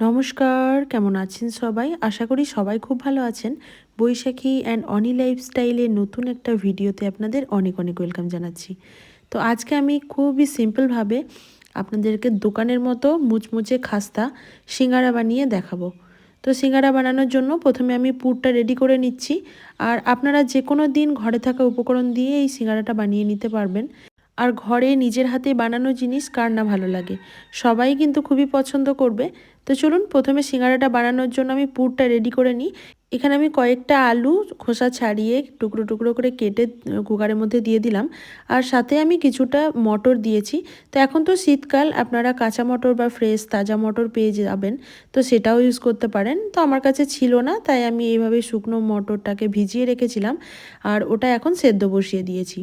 নমস্কার, কেমন আছেন সবাই? আশা করি সবাই খুব ভালো আছেন। বৈশাখী অ্যান্ড অনি লাইফস্টাইলের নতুন একটা ভিডিওতে আপনাদের অনেক অনেক ওয়েলকাম জানাচ্ছি। তো আজকে আমি খুবই সিম্পলভাবে আপনাদেরকে দোকানের মতো মুচমুচে খাস্তা সিঙ্গারা বানিয়ে দেখাবো। তো সিঙ্গারা বানানোর জন্য প্রথমে আমি পুরটা রেডি করে নিচ্ছি। আর আপনারা যে কোনো দিন ঘরে থাকা উপকরণ দিয়ে এই সিঙ্গারাটা বানিয়ে নিতে পারবেন। আর ঘরে নিজের হাতে বানানো জিনিস কার না ভালো লাগে? সবাই কিন্তু খুবই পছন্দ করবে। তো চলুন, প্রথমে সিঙ্গারাটা বানানোর জন্য আমি পুরটা রেডি করে নিই। এখানে আমি কয়েকটা আলু, খোসা ছাড়িয়ে টুকরো টুকরো করে কেটে কুকারের মধ্যে দিয়ে দিলাম। আর সাথে আমি কিছুটা মটর দিয়েছি। তো এখন তো শীতকাল, আপনারা কাঁচা মটর বা ফ্রেশ তাজা মটর পেয়ে যাবেন। তো সেটাও ইউজ করতে পারেন। তো আমার কাছে ছিল না, তাই আমি এইভাবে শুকনো মটরটাকে ভিজিয়ে রেখেছিলাম। আর ওটা এখন সেদ্ধ বসিয়ে দিয়েছি।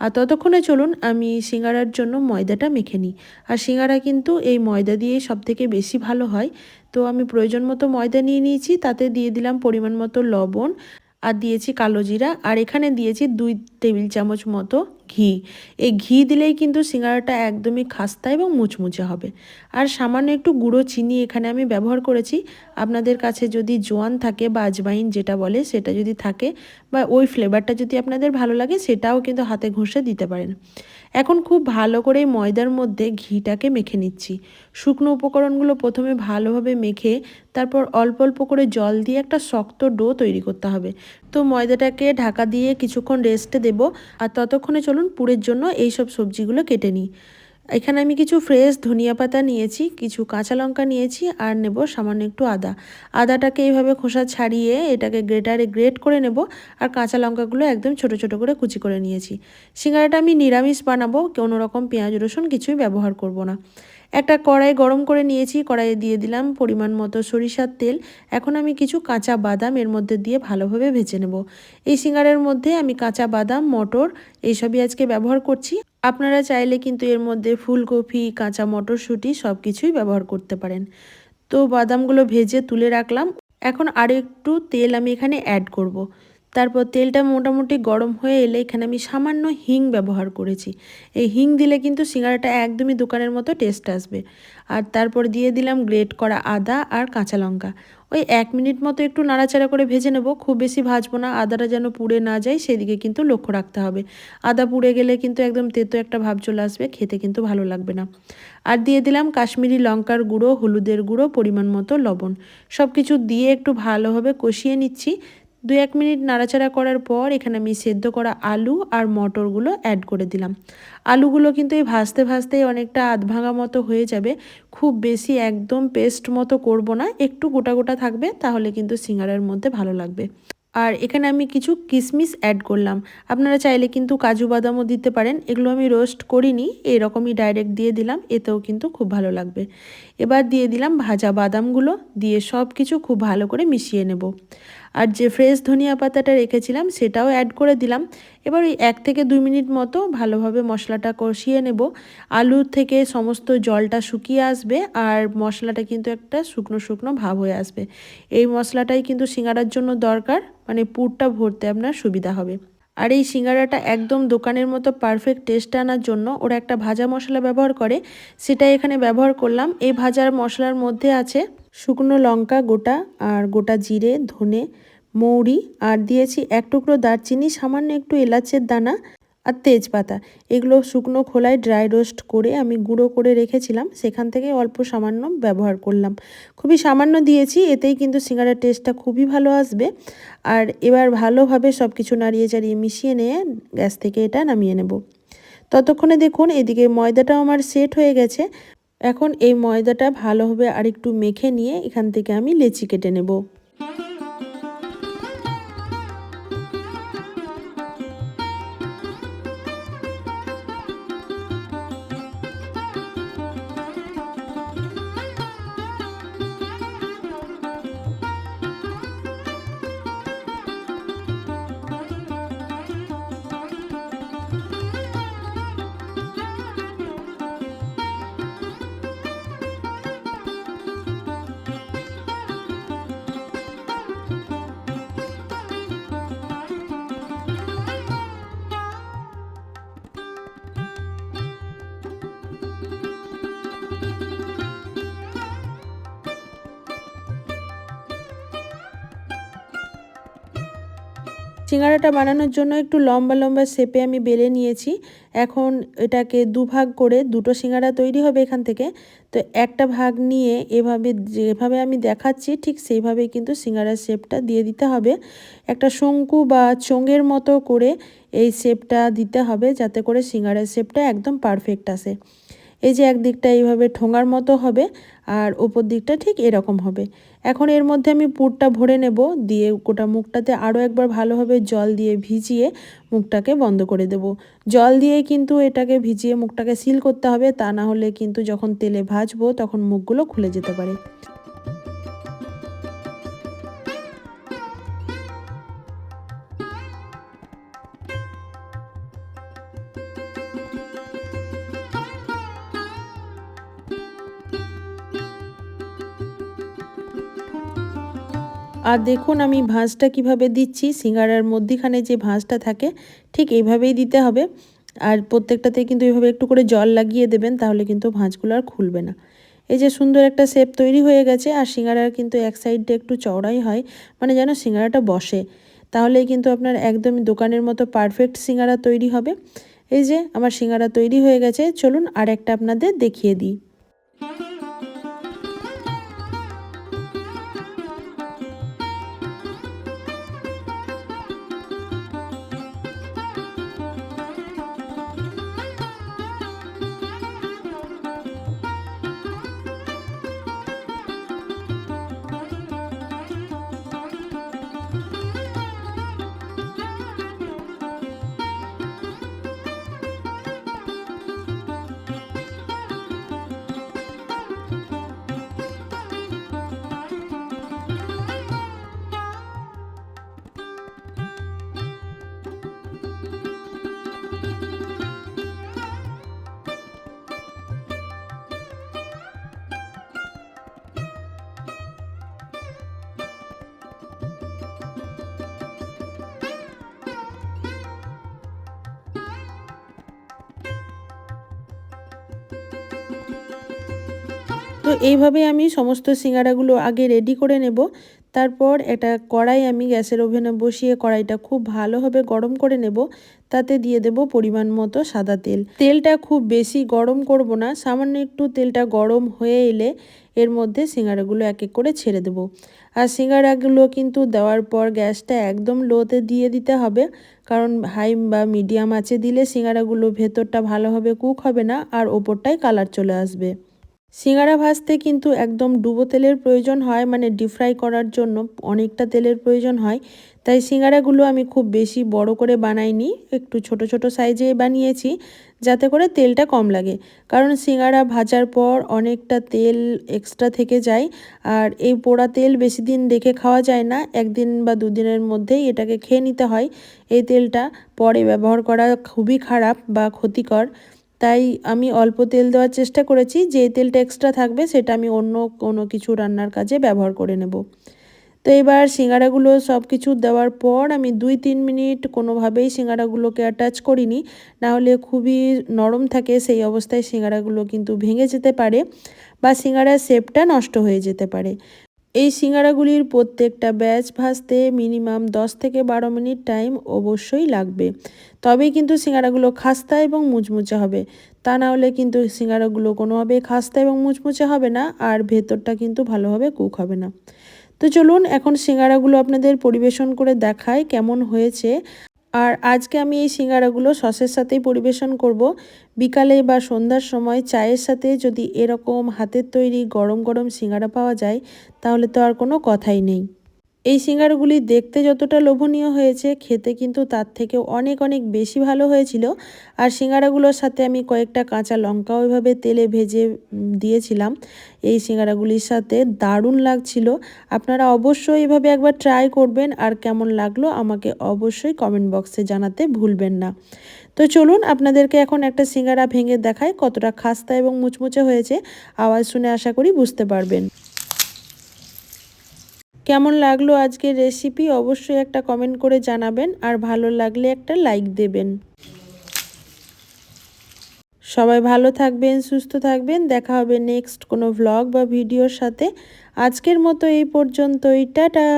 আর ততক্ষণে চলুন আমি সিঙ্গারার জন্য ময়দাটা মেখে নিই। আর সিঙ্গারা কিন্তু এই ময়দা দিয়েই সবথেকে বেশি ভালো হয়। তো আমি প্রয়োজন মতো ময়দা নিয়ে নিয়েছি, তাতে দিয়ে দিলাম পরিমাণ মতো লবণ, আর দিয়েছি কালো জিরা, আর এখানে দিয়েছি দুই টেবিল চামচ মতো ঘি। এই ঘি দিলেই কিন্তু সিঙ্গারাটা একদমই খাস্তা এবং মুচমুচে হবে। আর সামান্য একটু গুঁড়ো চিনি এখানে আমি ব্যবহার করেছি। আপনাদের কাছে যদি জোয়ান থাকে বা আজবাইন যেটা বলে সেটা যদি থাকে বা ওই ফ্লেভারটা যদি আপনাদের ভালো লাগে সেটাও কিন্তু হাতে ঘষে দিতে পারেন। এখন খুব ভালো করে ময়দার মধ্যে ঘিটাকে মেখে নিচ্ছি। শুকনো উপকরণগুলো প্রথমে ভালোভাবে মেখে তারপর অল্প অল্প করে জল দিয়ে একটা শক্ত ডো তৈরি করতে হবে। তো ময়দাটাকে ঢাকা দিয়ে কিছুক্ষণ রেস্টে দেব আর ততক্ষণে চলুন পুরের জন্য এই সব সবজিগুলো কেটে নিই। এখানে আমি কিছু ফ্রেশ ধনিয়া পাতা নিয়েছি, কিছু কাঁচা লঙ্কা নিয়েছি আর নেব সামান্য একটু আদা। আদাটাকে এইভাবে খোসা ছাড়িয়ে এটাকে গ্রেটারে গ্রেট করে নেব আর কাঁচা লঙ্কাগুলো একদম ছোট ছোট করে কুচি করে নিয়েছি। সিঙ্গারাটা আমি নিরামিষ বানাবো কোনো রকম পেঁয়াজ রসুন কিছুই ব্যবহার করব না। একটা কড়াই গরম করে নিয়েছি, কড়াইয়ে দিয়ে দিলাম পরিমাণ মতো সরিষার তেল। এখন আমি কিছু কাঁচা বাদাম এর মধ্যে দিয়ে ভালোভাবে ভেজে নেব। এই সিঙ্গারের মধ্যে আমি কাঁচা বাদাম, মটর এইসবই আজকে ব্যবহার করছি। আপনারা চাইলে কিন্তু এর মধ্যে ফুলকপি, কাঁচা মটরশুঁটি সব কিছুই ব্যবহার করতে পারেন। তো বাদামগুলো ভেজে তুলে রাখলাম। এখন আর একটু তেল আমি এখানে অ্যাড করব। তারপর তেলটা মোটামুটি গরম হয়ে এলে এখানে আমি সামান্য হিং ব্যবহার করেছি। এই হিং দিলে কিন্তু সিঙ্গারাটা একদমই দোকানের মতো টেস্ট আসবে। আর তারপর দিয়ে দিলাম গ্রেট করা আদা আর কাঁচা লঙ্কা। ওই এক মিনিট মতো একটু নাড়াচাড়া করে ভেজে নেব, খুব বেশি ভাজবো না, আদাটা যেন পুড়ে না যায় সেদিকে কিন্তু লক্ষ্য রাখতে হবে। আদা পুড়ে গেলে কিন্তু একদম তেতো একটা ভাব চলে আসবে, খেতে কিন্তু ভালো লাগবে না। আর দিয়ে দিলাম কাশ্মীরি লঙ্কার গুঁড়ো, হলুদের গুঁড়ো, পরিমাণ মতো লবণ। সব কিছু দিয়ে একটু ভালোভাবে কষিয়ে নিচ্ছি। দু এক মিনিট নাড়াচাড়া করার পর এখানে আমি সেদ্ধ করা আলু আর মটরগুলো অ্যাড করে দিলাম। আলুগুলো কিন্তু এই ভাজতে ভাজতেই অনেকটা আধ ভাঙা মতো হয়ে যাবে। খুব বেশি একদম পেস্ট মতো করব না, একটু গোটা গোটা থাকবে, তাহলে কিন্তু সিঙ্গারার মধ্যে ভালো লাগবে। আর এখানে আমি কিছু কিশমিশ অ্যাড করলাম। আপনারা চাইলে কিন্তু কাজু বাদামও দিতে পারেন, এগুলো আমি রোস্ট করিনি, এরকমই ডাইরেক্ট দিয়ে দিলাম, এতেও কিন্তু খুব ভালো লাগবে। এবার দিয়ে দিলাম ভাজা বাদামগুলো, দিয়ে সব কিছু খুব ভালো করে মিশিয়ে নেব। আর যে ফ্রেশ ধনিয়া পাতাটা রেখেছিলাম, সেটাও অ্যাড করে দিলাম। এবার ওই এক থেকে দুই মিনিট মতো ভালোভাবে মশলাটা কষিয়ে নেব। আলুর থেকে সমস্ত জলটা শুকিয়ে আসবে আর মশলাটা কিন্তু একটা শুকনো শুকনো ভাব হয়ে আসবে। এই মশলাটাই কিন্তু সিঙ্গারার জন্য দরকার মানে পুরটা ভরতে আপনার সুবিধা হবে। আর এই সিঙ্গারাটা একদম দোকানের মতো পারফেক্ট টেস্ট আনার জন্য ওরা একটা ভাজা মশলা ব্যবহার করে সেটা এখানে ব্যবহার করলাম। এই ভাজার মশলার মধ্যে আছে শুকনো লঙ্কা, গোটা আর গোটা জিরে, ধনে, মৌরি, আর দিয়েছি এক টুকরো দারচিনি, সামান্য একটু এলাচের দানা আর তেজপাতা। এগুলো শুকনো খোলায় ড্রাই রোস্ট করে আমি গুঁড়ো করে রেখেছিলাম, সেখান থেকে অল্প সামান্য ব্যবহার করলাম। খুবই সামান্য দিয়েছি, এতেই কিন্তু সিঙ্গারার টেস্টটা খুবই ভালো আসবে। আর এবার ভালোভাবে সব কিছু নাড়িয়ে চাড়িয়ে মিশিয়ে নিয়ে গ্যাস থেকে এটা নামিয়ে নেব। ততক্ষণে দেখুন, এদিকে ময়দাটাও আমার সেট হয়ে গেছে। এখন এই ময়দাটা ভালোভাবে আরেকটু মেখে নিয়ে এখান থেকে আমি লেচি কেটে নেব। সিঙ্গারাটা বানানোর জন্য একটু লম্বা লম্বা শেপে আমি বেলে নিয়েছি। এখন এটাকে দুভাগ করে দুটো সিঙ্গারা তৈরি হবে এখান থেকে। তো একটা ভাগ নিয়ে এভাবে যেভাবে আমি দেখাচ্ছি ঠিক সেইভাবেই কিন্তু সিঙ্গারার শেপটা দিয়ে দিতে হবে। একটা শঙ্কু বা চোঙের মতো করে এই শেপটা দিতে হবে যাতে করে সিঙ্গারার শেপটা একদম পারফেক্ট আসে। এই যে একদিকটা এইভাবে ঠোঙার মতো হবে আর ওপর দিকটা ঠিক এরকম হবে। এখন এর মধ্যে আমি পুরটা ভরে নেব, দিয়ে গোটা মুখটাতে আরও একবার ভালোভাবে জল দিয়ে ভিজিয়ে মুখটাকে বন্ধ করে দেব। জল দিয়ে কিন্তু এটাকে ভিজিয়ে মুখটাকে সিল করতে হবে, তা না হলে কিন্তু যখন তেলে ভাজবো তখন মুখগুলো খুলে যেতে পারে। আর দেখুন আমি ভাঁজটা কীভাবে দিচ্ছি। সিঙ্গারার মধ্যিখানে যে ভাঁজটা থাকে, ঠিক এইভাবেই দিতে হবে। আর প্রত্যেকটাতে কিন্তু এইভাবে একটু করে জল লাগিয়ে দেবেন, তাহলে কিন্তু ভাঁজগুলো আর খুলবে না। এই যে সুন্দর একটা শেপ তৈরি হয়ে গেছে, আর সিঙ্গারার কিন্তু এক সাইডটা একটু চওড়াই হয় মানে যেন সিঙ্গারাটা বসে। তাহলেই কিন্তু আপনার একদমই দোকানের মতো পারফেক্ট সিঙ্গারা তৈরি হবে। এই যে আমার সিঙ্গারা তৈরি হয়ে গেছে, চলুন আর একটা আপনাদের দেখিয়ে দিই। তো এইভাবে আমি সমস্ত সিঙ্গারাগুলো আগে রেডি করে নেব। তারপর এটা কড়াই আমি গ্যাসের ওভেনে বসিয়ে কড়াইটা খুব ভালোভাবে গরম করে নেব। তাতে দিয়ে দেব পরিমাণ মতো সাদা তেল। তেলটা খুব বেশি গরম করব না, সামান্য একটু তেলটা গরম হয়ে এলে এর মধ্যে সিঙ্গারাগুলো এক এক করে ছেড়ে দেব। আর সিঙ্গারাগুলো কিন্তু দেওয়ার পর গ্যাসটা একদম লোতে দিয়ে দিতে হবে। কারণ হাই বা মিডিয়াম আছে দিলে সিঙ্গারাগুলো ভেতরটা ভালোভাবে কুক হবে না আর ওপরটাই কালার চলে আসবে। সিঙ্গারা ভাজতে কিন্তু একদম ডুবো তেলের প্রয়োজন হয় মানে ডিপ ফ্রাই করার জন্য অনেকটা তেলের প্রয়োজন হয়। তাই সিঙ্গারাগুলো আমি খুব বেশি বড় করে বানাইনি, একটু ছোট ছোট সাইজে বানিয়েছি, যাতে করে তেলটা কম লাগে। কারণ সিঙ্গারা ভাজার পর অনেকটা তেল এক্সট্রা থেকে যায়, আর এই পোড়া তেল বেশি দিন রেখে খাওয়া যায় না, একদিন বা দুদিনের মধ্যেই এটাকে খেয়ে নিতে হয়। এই তেলটা পরে ব্যবহার করা খুবই খারাপ বা ক্ষতিকর। তাই আমি অল্প তেল দেওয়ার চেষ্টা করেছি, যে তেলটা এক্সট্রা থাকবে সেটা আমি অন্য কোনো কিছু রান্নার কাজে ব্যবহার করে নেব। তো এবার সিঙ্গারাগুলো সব কিছু দেওয়ার পর আমি দুই তিন মিনিট কোনোভাবেই সিঙ্গারাগুলোকে অ্যাটাচ করিনি, নাহলে খুবই নরম থাকে সেই অবস্থায় সিঙ্গারাগুলো কিন্তু ভেঙে যেতে পারে বা সিঙ্গারার শেপটা নষ্ট হয়ে যেতে পারে। এই সিঙ্গারাগুলির প্রত্যেকটা ব্যাচ ভাজতে মিনিমাম 10 থেকে বারো মিনিট টাইম অবশ্যই লাগবে। তবেই কিন্তু সিঙ্গারাগুলো খাস্তা এবং মুচমুচে হবে। তা না হলে কিন্তু সিঙ্গারাগুলো কোনোভাবে খাস্তা এবং মুচমুচে হবে না, আর ভেতরটা কিন্তু ভালোভাবে কুক হবে না। তো চলুন এখন সিঙ্গারাগুলো আপনাদের পরিবেশন করে দেখায় কেমন হয়েছে। আর আজকে আমি এই সিঙ্গারাগুলো সসের সাথেই পরিবেশন করব। বিকালে বা সন্ধ্যার সময় চায়ের সাথে যদি এরকম হাতের তৈরি গরম গরম সিঙ্গারা পাওয়া যায়, তাহলে তো আর কোনো কথাই নেই। এই সিঙ্গারগুলি দেখতে যতটা লোভনীয় হয়েছে, খেতে কিন্তু তার থেকেও অনেক অনেক বেশি ভালো হয়েছিল। আর সিঙ্গারাগুলোর সাথে আমি কয়েকটা কাঁচা লঙ্কা ওইভাবে তেলে ভেজে দিয়েছিলাম। এই সিঙ্গারাগুলির সাথে দারুণ লাগছিল। আপনারা অবশ্যই এভাবে একবার ট্রাই করবেন আর কেমন লাগল আমাকে অবশ্যই কমেন্ট বক্সে জানাতে ভুলবেন না। তো চলুন আপনাদেরকে এখন একটা সিঙ্গারা ভেঙে দেখায় কতটা খাস্তা এবং মুচমুচে হয়েছে। আওয়াজ শুনে আশা করি বুঝতে পারবেন। কেমন লাগল আজকের রেসিপি অবশ্যই একটা কমেন্ট করে জানাবেন আর ভালো লাগলে একটা লাইক দেবেন। সবাই ভালো থাকবেন, সুস্থ থাকবেন। দেখা হবে নেক্সট কোনো ভ্লগ বা ভিডিওর সাথে। আজকের মতো এই পর্যন্তই। টাটা!